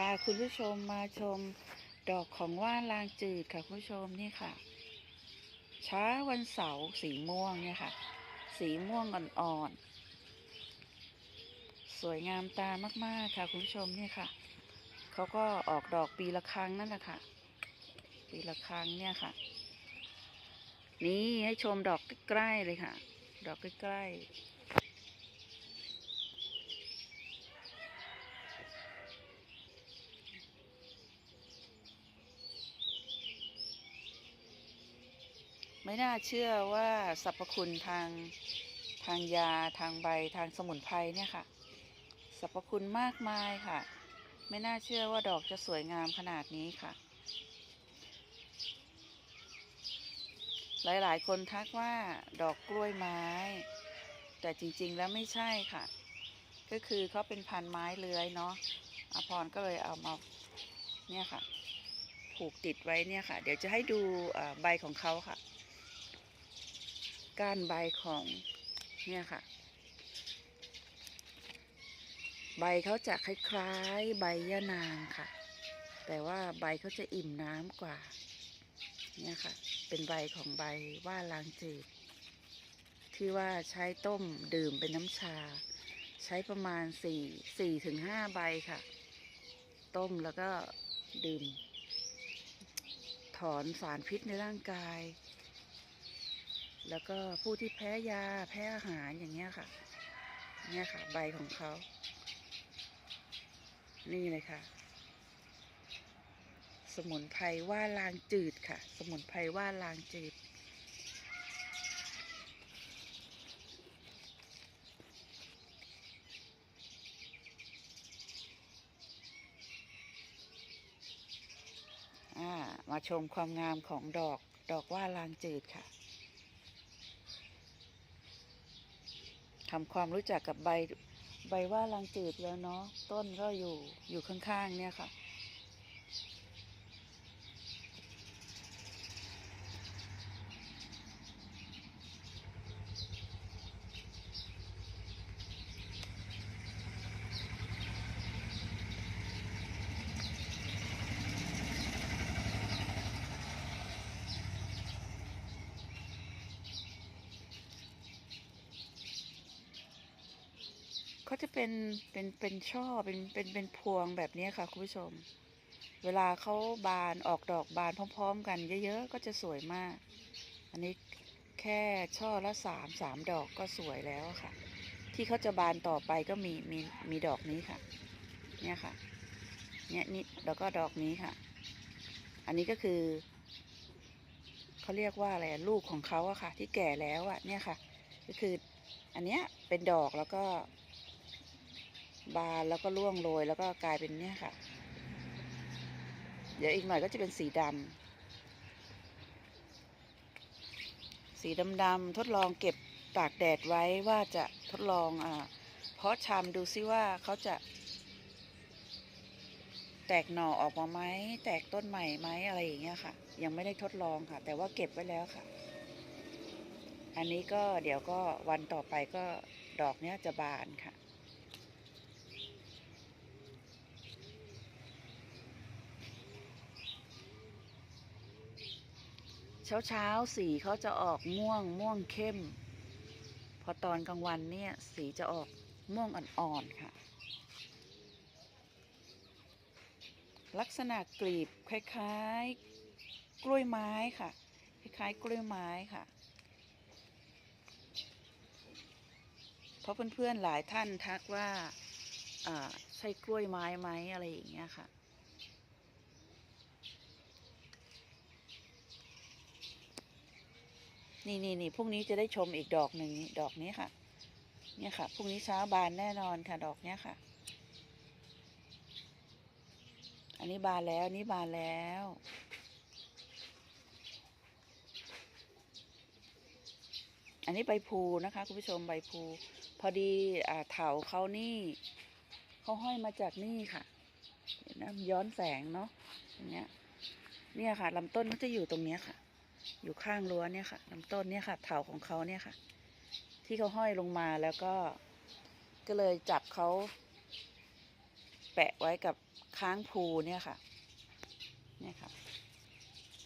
พาคุณผู้ชมมาชมดอกของว่านลางจืดค่ะคุณผู้ชมนี่ค่ะ เช้าวันเสาร์สีม่วงเนี่ยค่ะ สีม่วงอ่อนๆ สวยงามตามากๆค่ะคุณผู้ชมนี่ค่ะ เขาก็ออกดอกปีละครั้งนั่นแหละค่ะ ปีละครั้งเนี่ยค่ะ นี่ให้ชมดอกใกล้ๆเลยค่ะ ดอกใกล้ๆ ไม่น่าเชื่อว่าสรรพคุณทางทางยาทางใบทางสมุนไพรเนี่ยค่ะสรรพคุณมากมายค่ะ ไม่น่าเชื่อว่าดอกจะสวยงามขนาดนี้ค่ะ หลายๆ คนทักว่าดอกกล้วยไม้ แต่จริงๆแล้วไม่ใช่ค่ะ ก็คือเขาเป็นพันไม้เลื้อยเนาะอภรก็เลยเอามาเนี่ยค่ะ ผูกติดไว้เนี่ยค่ะ เดี๋ยวจะให้ดูใบของเขาค่ะ ก้านใบของเนี่ยค่ะ ใบเขาจะคล้ายๆ ใบยะนางค่ะ แต่ว่าใบเขาจะอิ่มน้ำกว่า เนี่ยค่ะ เป็นใบของใบว่าลางจืดที่ว่าใช้ต้มดื่มเป็นน้ำชา ใช้ประมาณสี่สี่ถึงห้าใบค่ะ ต้มแล้วก็ดื่ม ถอนสารพิษในร่างกาย แล้วก็ผู้ที่แพ้ยาแพ้อาหารอย่างเงี้ยค่ะ เนี่ยค่ะ ใบของเขา นี่เลยค่ะ สมุนไพรว่าลางจืดค่ะ สมุนไพรว่าลางจืด อ่า มาชมความงามของดอกดอกว่าลางจืดค่ะ ทำความรู้จักกับใบใบว่าลังจืดแล้วเนาะต้นก็อยู่อยู่ข้างๆเนี่ยค่ะ เขาจะเป็นเป็นเป็นช่อเป็นเป็นเป็นพวงแบบนี้ค่ะคุณผู้ชม เวลาเขาบานออกดอกบานพร้อม ๆ กันเยอะๆก็จะสวยมาก อันนี้แค่ช่อละสามสามดอกก็สวยแล้วค่ะ ที่เขาจะบานต่อไปก็มีมีมีดอกนี้ค่ะ เนี่ยค่ะ เนี่ยนี่แล้วก็ดอกนี้ค่ะ อันนี้ก็คือเขาเรียกว่าอะไรลูกของเขาอะค่ะ ที่แก่แล้วอะเนี่ยค่ะ ก็คืออันเนี้ยเป็นดอกแล้วก็ บานแล้วก็ร่วงโรยแล้วก็กลายเป็นเนี่ยค่ะ เดี๋ยวอีกหน่อยก็จะเป็นสีดำสีดำๆทดลองเก็บตากแดดไว้ว่าจะทดลองอ่าเพาะชำดูซิว่าเขาจะ แตกหน่อออกมาไหมแตกต้นใหม่ไหมอะไรอย่างเงี้ยค่ะ ยังไม่ได้ทดลองค่ะ แต่ว่าเก็บไว้แล้วค่ะ อันนี้ก็เดี๋ยวก็วันต่อไปก็ดอกเนี้ยจะบานค่ะ ช้าเช้าๆสีเขาจะออกม่วงม่วงเข้ม พอตอนกลางวันเนี่ยสีจะออกม่วงอ่อนๆค่ะ ลักษณะกลีบคล้ายๆ กล้วยไม้ค่ะ คล้ายๆ กล้วยไม้ค่ะ เพราะเพื่อนๆหลายท่านทักว่าใช่กล้วยไม้ไหมอะไรอย่างเงี้ยค่ะ นี่นี่นี่พรุ่งนี้จะได้ชมอีกดอกหนึ่งดอกนี้ค่ะ เนี่ยค่ะพรุ่งนี้เช้าบานแน่นอนค่ะดอกเนี้ยค่ะ อันนี้บานแล้วนนี้บานแล้วอันนี้ใบพลูนะคะคุณผู้ชมใบพลูพอดีอ่าเถาเขานี่เขาห้อยมาจากนี่ค่ะเห็นนะย้อนแสงเนาะอย่างเงี้ยเนี่ยค่ะลำต้นเขาจะอยู่ตรงเนี้ยค่ะ อยู่ข้างรั้วเนี่ยค่ะลำต้นเนี่ยค่ะ เถาของเขาเนี่ยค่ะ ที่เขาห้อยลงมาแล้วก็ ก็เลยจับเขาแปะไว้กับค้างภูเนี่ยค่ะ เนี่ยค่ะ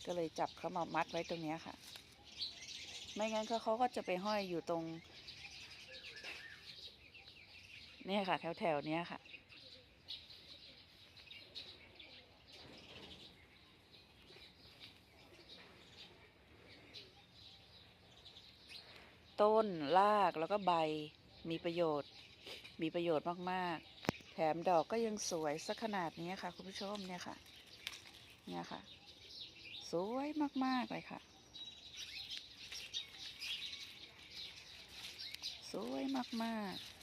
ก็เลยจับเขามามัดไว้ตรงเนี้ยค่ะ ไม่งั้นเขาเขาก็จะไปห้อยอยู่ตรง เนี่ยค่ะ แถวแถวเนี้ยค่ะ ต้นรากแล้วก็ใบมีประโยชน์ มีประโยชน์มากๆ แถมดอกก็ยังสวยสักขนาดนี้ค่ะ คุณผู้ชมเนี่ยค่ะ เนี่ยค่ะ สวยมากๆเลยค่ะ สวยมากๆ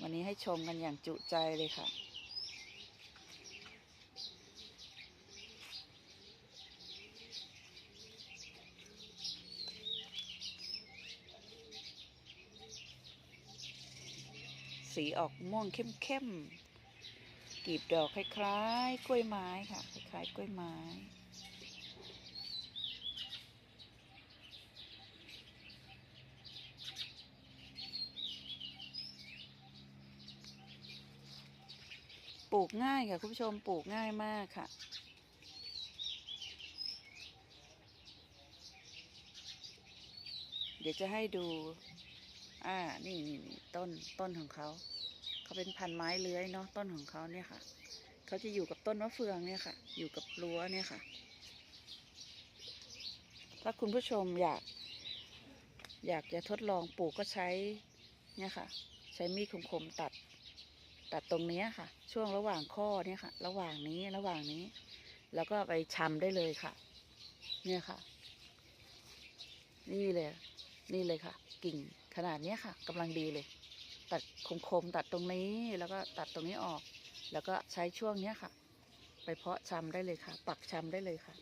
วันนี้ให้ชมกันอย่างจุใจเลยค่ะ สีออกม่วงเข้มๆกลีบดอกคล้ายๆ กล้วยไม้ค่ะ คล้ายๆ กล้วยไม้ปลูกง่ายค่ะคุณผู้ชมปลูกง่ายมากค่ะ เดี๋ยวจะให้ดู อ่า นี่นี่นี่ต้นต้นของเขา เขาเป็นพันไม้เลื้อยเนาะต้นของเขาเนี่ยค่ะ เขาจะอยู่กับต้นมะเฟืองเนี่ยค่ะ อยู่กับรั้วเนี่ยค่ะ ถ้าคุณผู้ชมอยาก อยากจะทดลองปลูกก็ใช้เนี่ยค่ะ ใช้มีดคมๆตัด ตัดตรงเนี้ยค่ะ ช่วงระหว่างข้อเนี่ยค่ะ ระหว่างนี้ระหว่างนี้ แล้วก็ไปชำได้เลยค่ะ เนี่ยค่ะ นี่เลย นี่เลยค่ะ กิ่ง ขนาดนี้ค่ะกำลังดีเลย ตัดคมๆตัดตรงนี้แล้วก็ตัดตรงนี้ออก แล้วก็ใช้ช่วงนี้ค่ะ ไปเพาะชำได้เลยค่ะ ปักชำได้เลยค่ะ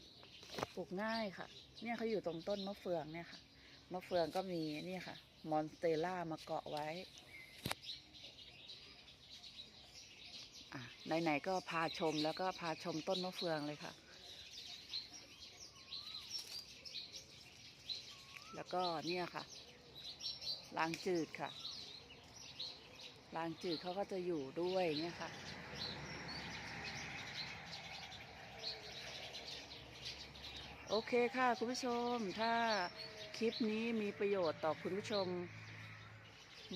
ปลูกง่ายค่ะ เนี่ยเขาอยู่ตรงต้นมะเฟืองเนี่ยค่ะมะเฟืองก็มีนี่ค่ะ มอนสเตล่ามาเกาะไว้อะไหนๆก็พาชมแล้วก็พาชมต้นมะเฟืองเลยค่ะ แล้วก็เนี่ยค่ะ ลางจืดค่ะลางจืดเขาก็จะอยู่ด้วยเนี่ยค่ะ โอเคค่ะคุณผู้ชม ถ้าคลิปนี้มีประโยชน์ต่อคุณผู้ชม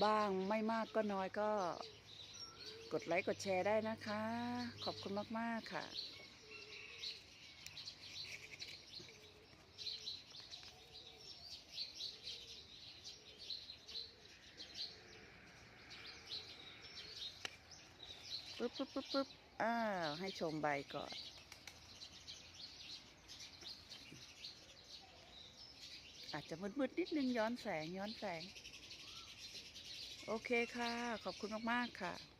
บ้างไม่มากก็น้อยก็ กดไลค์กดแชร์ได้นะคะ ขอบคุณมาก ๆ ค่ะ ปึ๊บปึ๊บปึ๊บปึ๊บอ้าว ให้ชมใบก่อน อาจจะมืดๆนิดนึงย้อนแสงย้อนแสง โอเคค่ะ ขอบคุณมาก ๆ ค่ะ